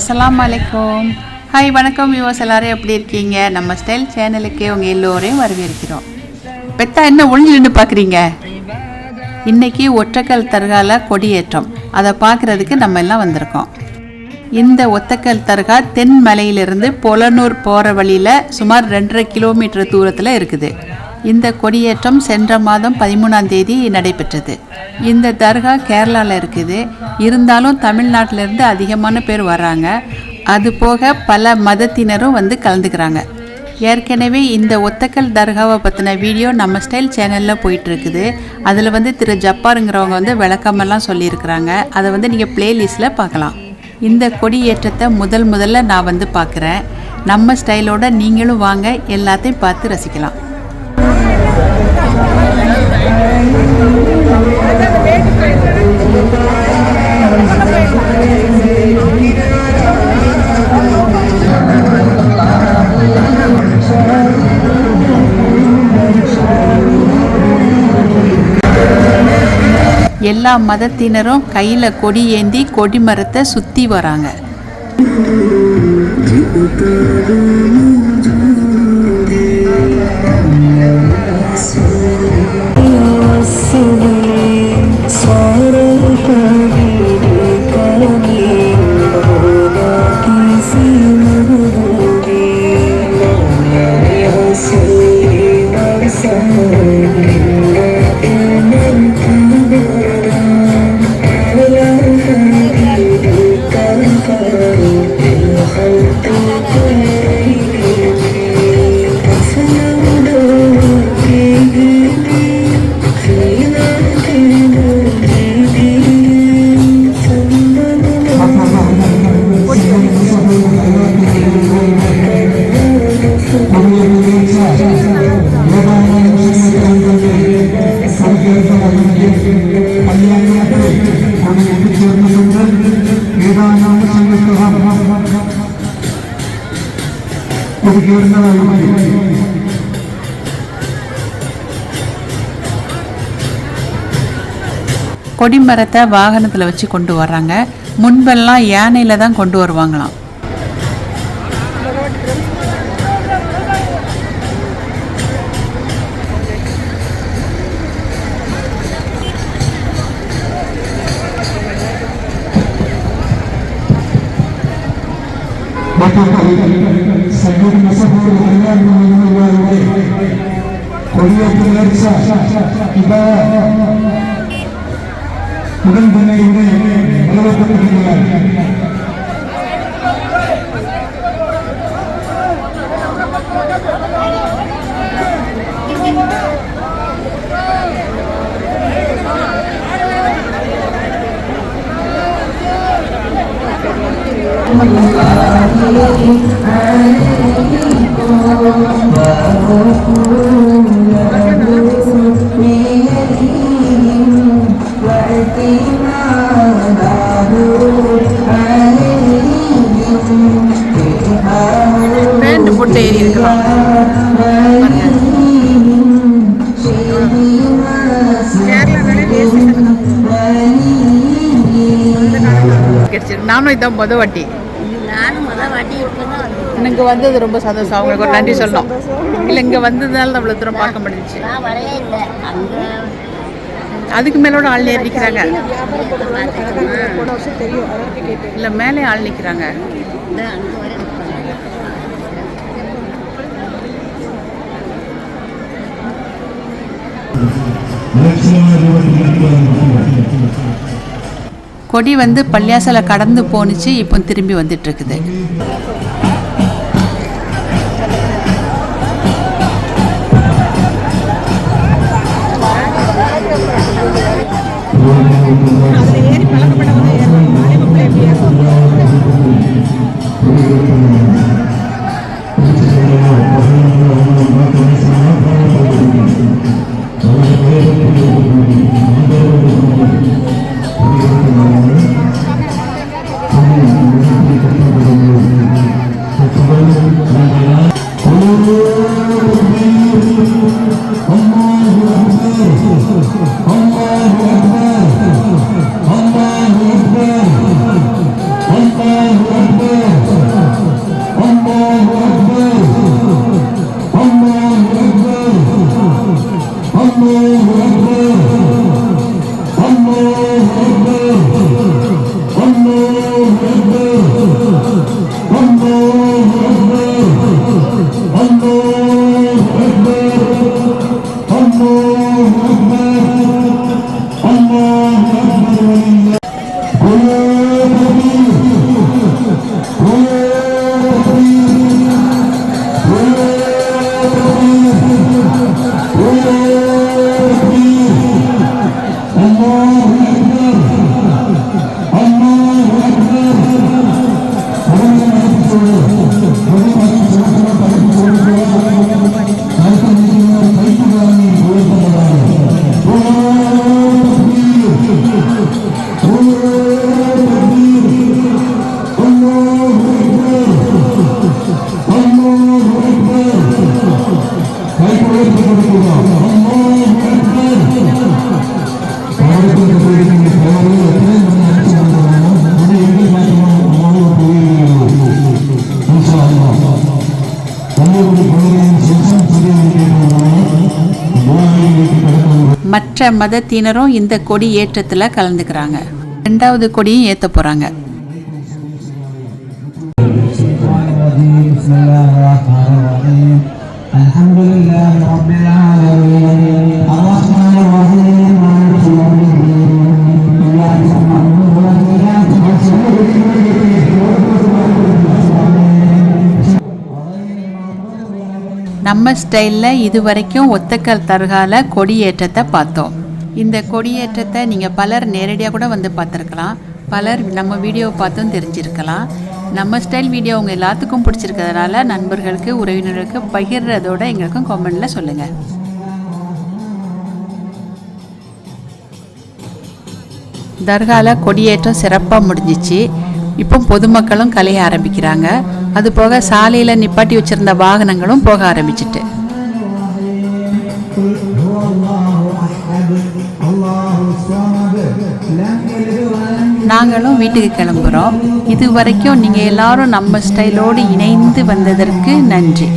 அஸ்லாம் வலைக்கம் ஹாய் வணக்கம் வியூவர்ஸ் எல்லாரும் எப்படி இருக்கீங்க? நம்ம ஸ்டைல் சேனலுக்கு உங்கள் எல்லோரையும் வரவேற்கிறோம். பெத்தா என்ன ஒளிஞ்சு நின்று பார்க்குறீங்க? இன்னைக்கு ஒற்றைக்கல் தர்கால கொடியேற்றம். அதை பார்க்குறதுக்கு நம்ம எல்லாம் வந்திருக்கோம். இந்த ஒத்தக்கல் தர்கா தென்மலையிலிருந்து பொலனூர் போகிற வழியில் சுமார் ரெண்டரை கிலோமீட்டர் தூரத்தில் இருக்குது. இந்த கொடியேற்றம் சென்ற மாதம் பதிமூணாம் தேதி நடைபெற்றது. இந்த தர்கா கேரளாவில் இருக்குது. இருந்தாலும் தமிழ்நாட்டிலேருந்து அதிகமான பேர் வர்றாங்க. அது போக பல மதத்தினரும் வந்து கலந்துக்கிறாங்க. ஏற்கனவே இந்த ஒத்தக்கல் தர்காவை பற்றின வீடியோ நம்ம ஸ்டைல் சேனலில் போயிட்டுருக்குது. அதில் வந்து திரு ஜப்பாருங்கிறவங்க வந்து விளக்கமெல்லாம் சொல்லியிருக்கிறாங்க. அதை வந்து நீங்கள் பிளேலிஸ்ட்டில் பார்க்கலாம். இந்த கொடியேற்றத்தை முதல் முதல்ல நான் வந்து பார்க்குறேன். நம்ம ஸ்டைலோட நீங்களும் வாங்க எல்லாத்தையும் பார்த்து ரசிக்கலாம். எல்லா மதத்தினரும் கையில் கொடி ஏந்தி கொடி மரத்தை சுற்றி வராங்க. கொடிமரத்தை வாகனத்தில் வச்சு கொண்டு வர்றாங்க. முன்பெல்லாம் யானையில் தான் கொண்டு வருவாங்களாம். സൈനിക സഹോദര കല്യാണങ്ങളുടെ കൊടിയേറ്റ് നേർച്ച ഇത് ഉടൻ തന്നെ ഇവിടെ നിലനിർത്തപ്പെടുകയാണ് பேண்ட் போட்டு ஏறி இருக்கலாம் நானும் இதான் முத வாட்டி நானும் முத வாட்டி இப்பதான் வந்தேன் இங்கே வந்தது ரொம்ப சந்தோஷம். அவங்களுக்கு ஒரு நன்றி சொல்லணும். இல்லை இங்கே வந்ததுனால அவ்வளோ தூரம் பார்க்க முடிஞ்சுச்சு. அதுக்கு மேலோட ஆள் நிற்கிறாங்க இல்லை மேலே ஆள் நிற்கிறாங்க கொடி வந்து பள்ளியாசலை கடந்து போணுச்சு இப்போ திரும்பி வந்துட்டு இருக்குது. அதில் ஏறி பழக்கப்பட்டவங்க. மற்ற மதத்தினரும் இந்த கொடி ஏற்றத்தில் கலந்துக்கிறாங்க ரெண்டாவது கொடியும் ஏற்ற போகிறாங்க بسم الله الرحمن الرحيم الحمد لله رب العالمين الرحمن நம்ம ஸ்டைலில் இது வரைக்கும் ஒத்தக்கல் தர்கால கொடியேற்றத்தை பார்த்தோம். இந்த கொடியேற்றத்தை நீங்கள் பலர் நேரடியாக கூட வந்து பார்த்துருக்கலாம். பலர் நம்ம வீடியோவை பார்த்தும் தெரிஞ்சிருக்கலாம். நம்ம ஸ்டைல் வீடியோ உங்கள் எல்லாத்துக்கும் பிடிச்சிருக்கிறதுனால நண்பர்களுக்கு உறவினர்களுக்கு பகிர்றதோட எங்களுக்கும் கமெண்டில் சொல்லுங்கள் தர்காவில் கொடியேற்றம் சிறப்பாக முடிஞ்சிச்சு. இப்போ பொதுமக்களும் கலைய ஆரம்பிக்கிறாங்க. அது போக சாலையில் நிப்பாட்டி வச்சிருந்த வாகனங்களும் போக ஆரம்பிச்சிட்டு. நாங்களும் வீட்டுக்கு கிளம்புகிறோம் இது வரைக்கும் நீங்கள் எல்லாரும் நம்ம ஸ்டைலோடு இணைந்து வந்ததற்கு நன்றி.